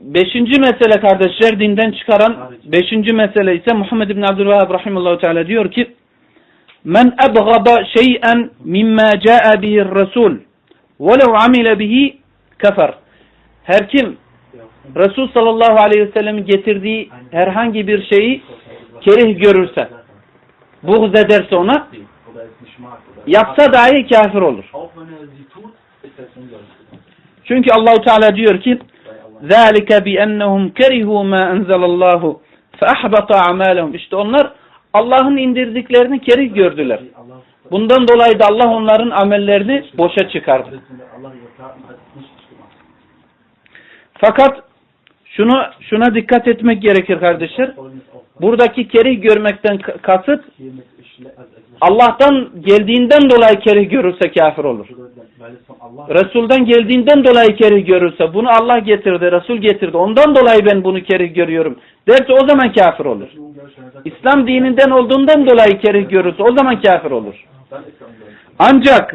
Beşinci mesele kardeşler dinden çıkaran beşinci mesele ise Muhammed bin Abdülvahhab rahimahullah teala diyor ki Men ebgada şey'en mimma ca'a bihi Resul velev amile bihi kefer. Her kim Resul sallallahu aleyhi ve sellem'in getirdiği herhangi bir şeyi kerih görürse, buğz ederse ona yapsa dahi kafir olur. Çünkü Allahu Teala diyor ki Weil Allah ذَٰلِكَ بِأَنَّهُمْ كَرِهُوا مَا أَنْزَلَ اللّٰهُ فَأَحْبَطَ أَعْمَالَهُم İşte onlar Allah'ın indirdiklerini kerih gördüler. Allah Bundan dolayı da Allah onların amellerini boşa çıkardı. Allah ihre Taten als nichtig gemacht. Fakat şunu şuna dikkat etmek gerekir kardeşler. Folgendes aufpassen. Buradaki kerih görmekten ka- kasıt Hiermit ist schle- also es ist Allah'tan geldiğinden dolayı kerih görürse kafir olur. Resul'den geldiğinden dolayı kerih görürse bunu Allah getirdi, Resul getirdi. Ondan dolayı ben bunu kerih görüyorum. Derse o zaman kafir olur. İslam dininden olduğundan dolayı kerih görürse o zaman kafir olur. Ancak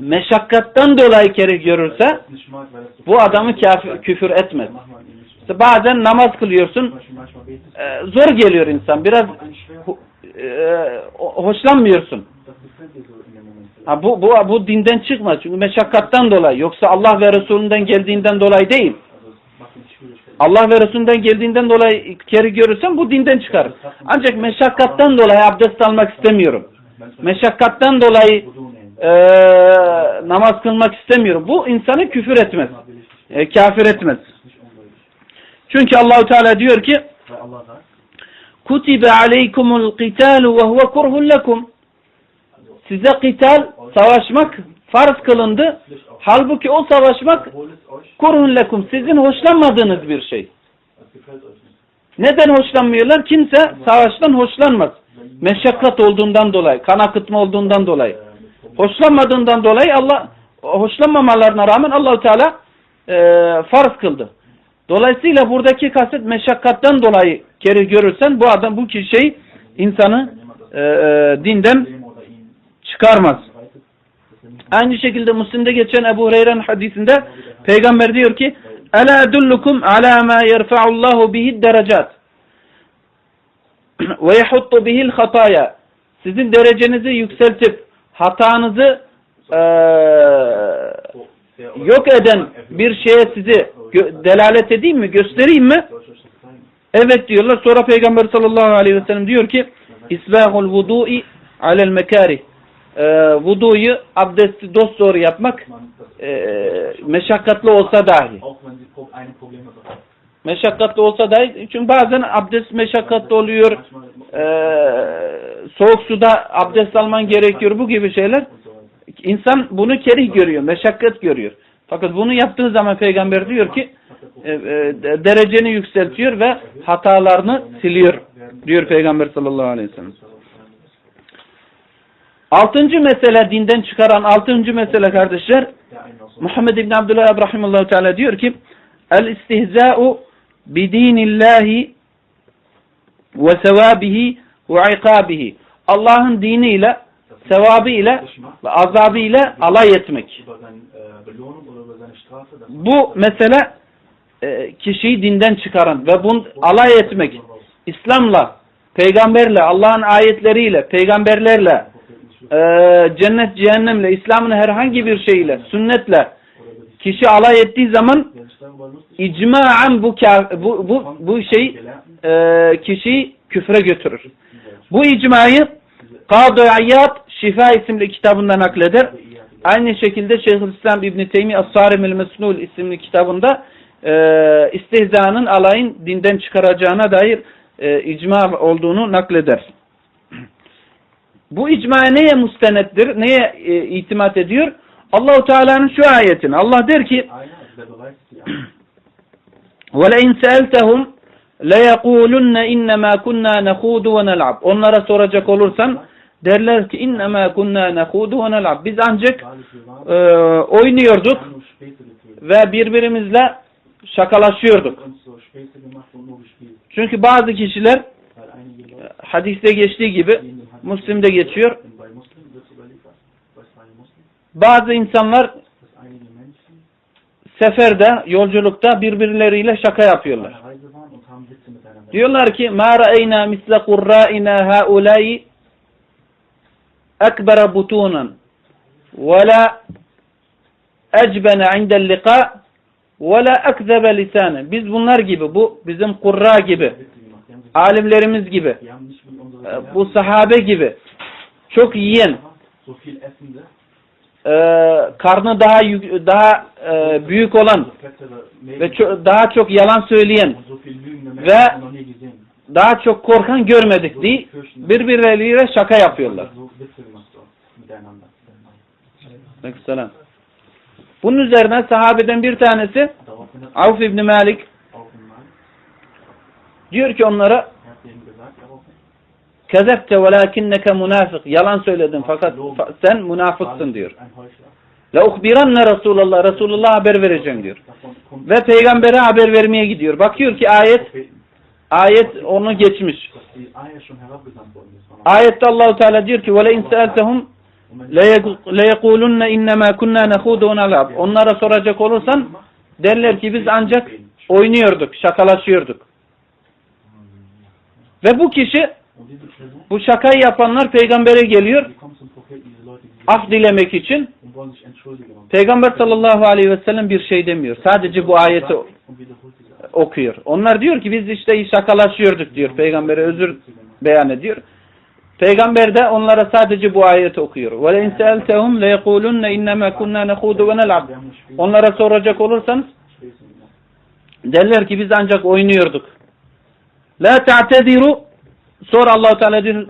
meşakkattan dolayı kerih görürse bu adamı kafir, küfür etmez. İşte bazen namaz kılıyorsun, e, zor geliyor insan, biraz hu- e, hoşlanmıyorsun. Ha, bu, bu, bu dinden çıkmaz çünkü meşakkattan dolayı. Yoksa Allah ve Resulünden geldiğinden dolayı değil. Allah ve Resulünden geldiğinden dolayı keri görürsen bu dinden çıkar. Ancak meşakkattan dolayı abdest almak istemiyorum. Meşakkattan dolayı e, namaz kılmak istemiyorum. Bu insanı küfür etmez. E, kafir etmez. Çünkü Allahu Teala diyor ki kutibe aleykumul qitalu ve huve kurhun lekum. Size qital, savaşmak farz kılındı. Halbuki o savaşmak kurhun lekum. Sizin hoşlanmadığınız bir şey. Neden hoşlanmıyorlar? Kimse savaştan hoşlanmaz. Meşakkat olduğundan dolayı, kan akıtma olduğundan dolayı. Hoşlanmadığından dolayı Allah hoşlanmamalarına rağmen Allahu Teala e, farz kıldı. Dolayısıyla buradaki kasıt meşakkattan dolayı keri görürsen bu adam bu kişi insanı e, e, dinden çıkarmaz. Aynı şekilde Müslim'de geçen Ebu Hureyre'nin hadisinde peygamber diyor ki Ela edullukum ala ma yerfa'ullahu bihi derecat ve yahuttu bihil hataya sizin derecenizi yükseltip hatanızı sehr yok eden bir şeye sizi delalet edeyim mi, göstereyim mi? Evet diyorlar. Sonra Peygamber sallallahu aleyhi ve sellem diyor ki İsbahul vudu'i alel mekarih Ee, vuduyu, abdesti dosdoğru yapmak e, meşakkatli olsa dahi. Meşakkatli olsa dahi. Çünkü bazen abdest meşakkatli oluyor. Ee, soğuk suda abdest alman gerekiyor. Bu gibi şeyler. İnsan bunu kerih görüyor. Meşakkat görüyor. Fakat bunu yaptığı zaman Peygamber diyor ki e, e, de- dereceni yükseltiyor ve hatalarını siliyor diyor Peygamber sallallahu aleyhi ve sellem. Altıncı mesele dinden çıkaran altıncı mesele kardeşler. Muhammed İbn Abdullah rahimahullah teala diyor ki el istihza'u bi dinillahi ve sevabihi ve ikabihi Allah'ın diniyle sevabıyla ve azabıyla alay etmek. Bu mesele e, kişiyi dinden çıkaran ve bunu alay etmek. İslam'la, peygamberle, Allah'ın ayetleriyle, peygamberlerle, e, cennet, cehennemle, İslam'ın herhangi bir şeyle, sünnetle kişi alay ettiği zaman icmaen bu, bu, bu, bu şey e, kişiyi küfre götürür. Bu icmayı Kadı İyad Şifa isimli kitabında nakleder. Aynı şekilde Şeyhülislam İbn Teymi As-Sarim Mesnul isimli kitabında e, istihzanın alayın dinden çıkaracağına dair e, icma olduğunu nakleder. Bu icma neye mustenettir? Neye e, itimat ediyor? Allahu Teala'nın şu ayetini. Allah der ki: "Ve le in sa'altahum la yekulunna inma kunna nahudu ve nal'ab." Onlara soracak olursan derler ki inma kunna nahudu ve nal'ab. Biz ancak e, oynuyorduk ve birbirimizle şakalaşıyorduk. Çünkü bazı kişiler hadiste geçtiği gibi Müslim'de geçiyor. Bazı insanlar seferde, yolculukta birbirleriyle şaka yapıyorlar. Diyorlar ki ma ra'ayna misle kurra'ina haulai ekbere butunan ve la ecbene indel liqa ve la ekzebe. Biz bunlar gibi, bu bizim kurra gibi, alimlerimiz gibi, e, bu sahabe gibi çok yiyen, e, karnı daha yük- daha e, büyük olan ve ço- daha çok yalan söyleyen, Ve- daha çok korkan görmedik diye birbirleriyle şaka yapıyorlar. Bunun üzerine sahabeden bir tanesi Avf İbni Malik diyor ki onlara kezepte velakinneke münafık. Yalan söyledin fakat fa- sen münafıksın diyor. La uhbiranne Resulullah. Resulullah haber vereceğim diyor. Ve peygambere haber vermeye gidiyor. Bakıyor ki ayet ayet onu geçmiş. Ayette Allahu Teala diyor ki ve in wenn le yekulunne innema kunna. Onlara soracak olursan derler ki biz ancak oynuyorduk, şakalaşıyorduk. Ve bu kişi bu şakayı yapanlar peygambere geliyor af dilemek için. Peygamber sallallahu aleyhi ve sellem bir şey demiyor. Sadece bu ayeti okuyor. Onlar diyor ki biz işte şakalaşıyorduk diyor. Peygambere özür beyan ediyor. Peygamber de onlara sadece bu ayeti okuyor. Onlara soracak olursanız derler ki biz ancak oynuyorduk. La ta'tediru sonra Allahu Teala diyor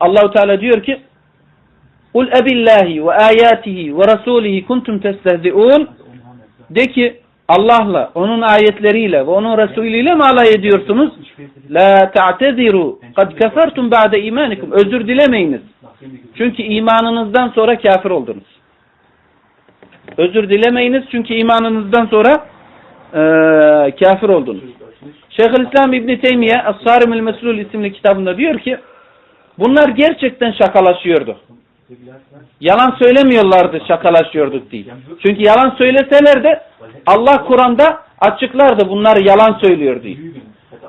Allahu Teala diyor ki Kul ebillahi ve ayatihi ve rasulihi kuntum testehzi'un de ki Allah'la, onun ayetleriyle ve onun Resulüyle mi alay ediyorsunuz? Späßchen, La ta'tediru kad kefertum ba'de imanikum. Özür dilemeyiniz. Çünkü imanınızdan sonra kafir oldunuz. Özür dilemeyiniz çünkü imanınızdan sonra eee kafir oldunuz. Şeyhülislam İbni Teymiye Es-Sarimül Meslul isimli kitabında diyor ki bunlar gerçekten şakalaşıyordu. Yalan söylemiyorlardı şakalaşıyorduk değil. Çünkü yalan söyleseler de Allah Kur'an'da açıklardı bunlar yalan söylüyor diye.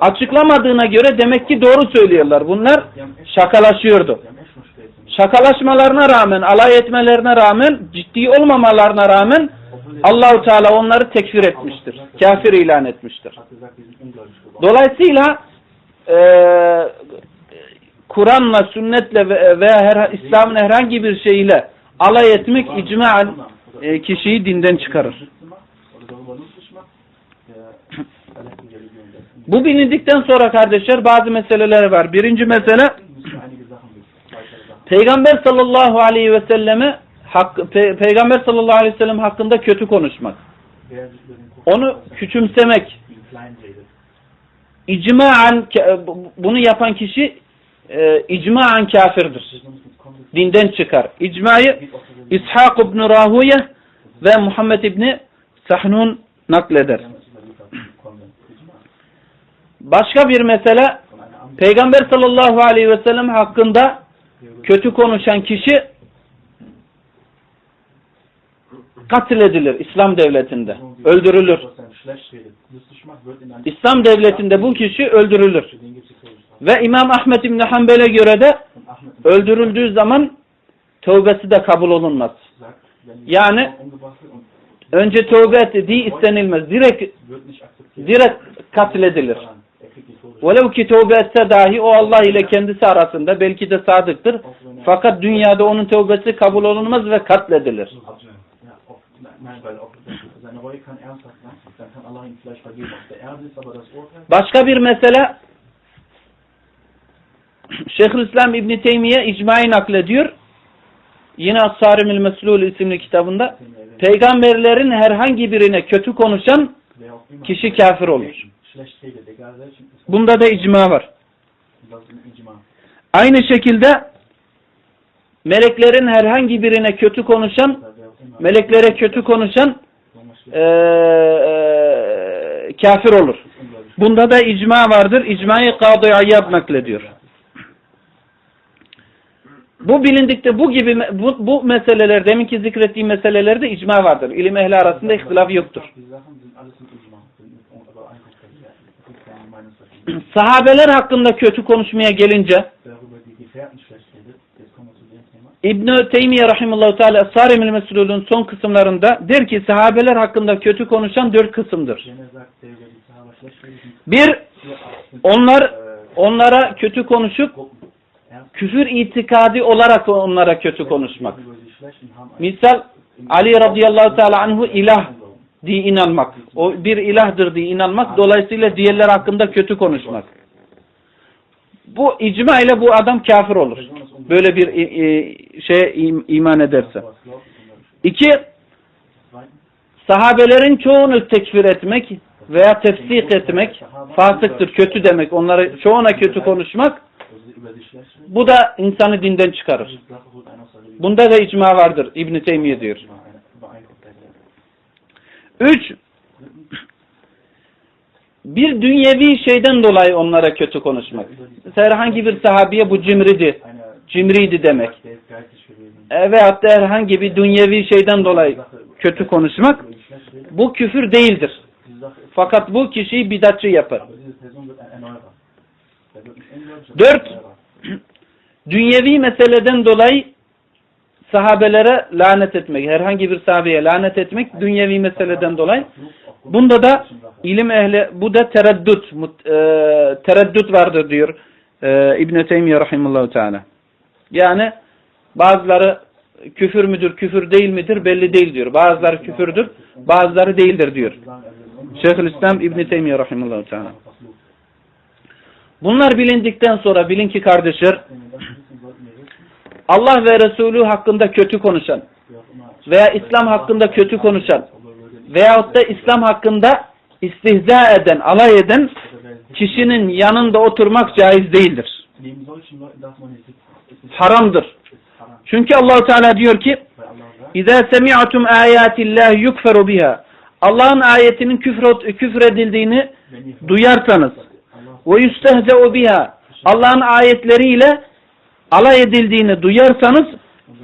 Açıklamadığına göre demek ki doğru söylüyorlar. Bunlar şakalaşıyordu. Şakalaşmalarına rağmen, alay etmelerine rağmen, ciddi olmamalarına rağmen Allahu Teala onları tekfir etmiştir. Kafir ilan etmiştir. Dolayısıyla eee Kur'an'la, sünnetle ve, veya her, İslam'ın herhangi bir şeyiyle alay etmek icmaen e, kişiyi dinden çıkarır. Das Bu bilindikten sonra kardeşler bazı meseleler var. Birinci mesele. Peygamber sallallahu aleyhi ve selleme hak, Pe- Peygamber sallallahu aleyhi ve sellem hakkında kötü konuşmak. Onu küçümsemek. İcmaen bunu yapan kişi e, icmaen kafirdir. Dinden çıkar. İcmayı. İshak ibn Rahuye ve Muhammed ibni Sahnun nakleder. Başka bir mesele Peygamber sallallahu aleyhi ve sellem hakkında kötü konuşan kişi katledilir İslam devletinde. Öldürülür. İslam devletinde bu kişi öldürülür. Ve İmam Ahmet İbni Hanbel'e göre de öldürüldüğü zaman tövbesi de kabul olunmaz. Yani- Önce tövbe etti diye istenilmez. Direkt, direkt katledilir. Velev ki tövbe etse dahi o Allah ile kendisi arasında belki de sadıktır. Fakat dünyada onun tövbesi kabul olunmaz ve katledilir. Başka bir mesele Şeyhülislam İbni Teymiye icmayı naklediyor. Yine As-Sarimül Meslul isimli kitabında er peygamberlerin herhangi birine kötü konuşan kişi kafir olur. Bunda da icma var. Aynı şekilde meleklerin herhangi birine kötü konuşan, Meleklere kötü konuşan eee, eee, kafir olur. Bunda da icma vardır. İcmayı Kadı Ayyab naklediyor. Bu bilindikte bu gibi bu, bu meseleler deminki zikrettiğim meselelerde icma vardır. İlim ehli arasında ihtilaf yoktur. Sahabeler hakkında kötü konuşmaya gelince wir zu dem Thema. İbn Teymiye rahimehullah teala Sarimül Mesulul'un son kısımlarında der ki sahabeler hakkında kötü konuşan dört kısımdır. Bir, onlar onlara kötü konuşup küfür itikadi olarak onlara kötü konuşmak. Misal Ali radıyallahu teala anhu ilah diye inanmak. O bir ilahdır diye inanmak. Dolayısıyla diğerler hakkında kötü konuşmak. Bu icma ile bu adam kafir olur. Böyle bir e, e, şeye im- iman ederse. İki, sahabelerin çoğunu tekfir etmek veya tefsik etmek fasıktır, kötü demek. Onları çoğuna kötü konuşmak bu da insanı dinden çıkarır. Bunda da icma vardır İbn Teymiye diyor. Üç, bir dünyevi şeyden dolayı onlara kötü konuşmak. Mesela herhangi bir sahabiye bu cimridi, cimriydi demek. E, veyahut da herhangi bir dünyevi şeyden dolayı kötü konuşmak bu küfür değildir. Fakat bu kişiyi bidatçı yapar. Dört. Dünyevi meseleden dolayı sahabelere lanet etmek, herhangi bir sahabeye lanet etmek dünyevi meseleden dolayı. Bunda da ilim ehli, bu da tereddüt, e, tereddüt vardır diyor e, İbn-i Teymiye Rahimullahu Teala. Yani bazıları küfür müdür, küfür değil midir belli değil diyor. Bazıları küfürdür, bazıları değildir diyor. Şeyhülislam İbn-i Teymiye Rahimullahu Teala. Bunlar bilindikten sonra bilin ki kardeşler Allah ve Resulü hakkında kötü konuşan veya İslam hakkında kötü konuşan veyahut da İslam hakkında istihza eden, alay eden kişinin yanında oturmak caiz değildir Neben solchen Leuten darf man nicht sitzen. Es ist Haramdır. es ist haram. Çünkü Allahu Teala diyor ki Weil Allah sagt, İza semi'tum ayatillah yukferu biha. Allah'ın ayetinin küfür, küfredildiğini wenn ihr duyarsanız Allah ve yüstehze'u biha. Allah'ın ayetleriyle alay edildiğini duyarsanız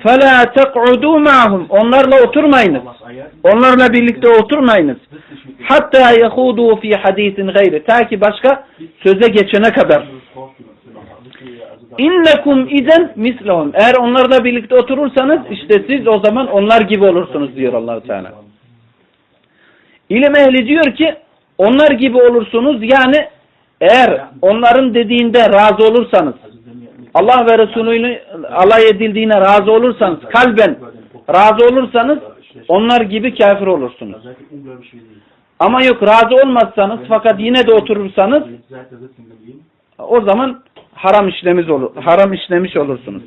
فَلَا تَقْعُدُوا مَعَهُمْ Onlarla oturmayınız. Allah's Ayat Onlarla birlikte oturmayınız. sitzt nicht mit Hatta yahudu fi hadisin gayri. Ta ki başka söze geçene kadar. İnnekum iden mislehum. Eğer onlarla birlikte oturursanız işte siz o zaman onlar gibi olursunuz diyor Allahu Teala. İlim ehli diyor ki onlar gibi olursunuz yani eğer onların dediğinde razı olursanız Allah ve Resulü'nün alay edildiğine razı olursanız kalben razı olursanız onlar gibi kafir olursunuz. Ama yok razı olmazsanız fakat yine de oturursanız o zaman haram işlemiş olur, haram işlemiş olursunuz.